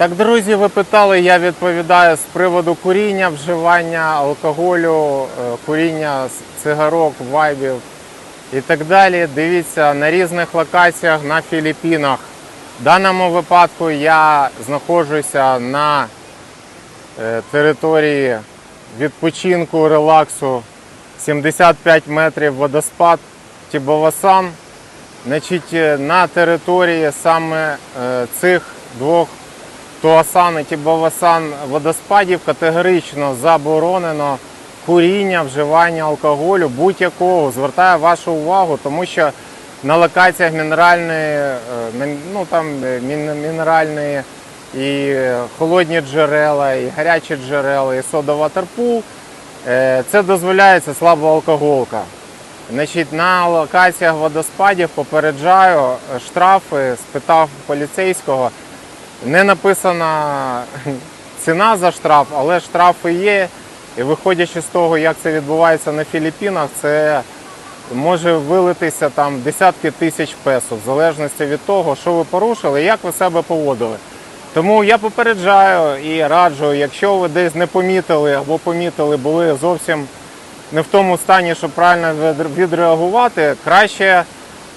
Так, друзі, ви питали, я відповідаю з приводу куріння, вживання алкоголю, е, куріння цигарок, вайбів і так далі. Дивіться на різних локаціях на Філіппінах. В даному випадку я знаходжуся на е, території відпочинку, релаксу 75 метрів водоспад Тібавасан. Значить, е, на території саме цих двох Туасан і Тібавасан водоспадів категорично заборонено куріння, вживання алкоголю будь-якого. Звертаю вашу увагу, тому що на локаціях мінеральної, е, ну там е, мінеральної і холодні джерела, і гарячі джерела, і сода-ватерпул. Е, Це дозволяється слабоалкоголка. Значить, на локаціях водоспадів попереджаю штрафи, спитав поліцейського. Не написана ціна за штраф, але штрафи є. І виходячи з того, як це відбувається на Філіппінах, це може вилитися там десятки тисяч песо, в залежності від того, що ви порушили як ви себе поводили. Тому я попереджаю і раджу, якщо ви десь не помітили або помітили, були зовсім не в тому стані, щоб правильно відреагувати, краще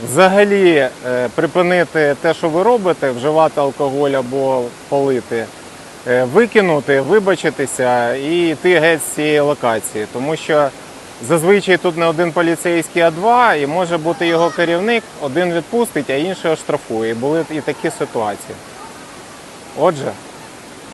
взагалі е, припинити те, що ви робите, вживати алкоголь або палити, е, викинути, вибачитися і йти геть з цієї локації. Тому що зазвичай тут не один поліцейський, а два, і може бути його керівник, один відпустить, а інший оштрафує. Були і такі ситуації. Отже,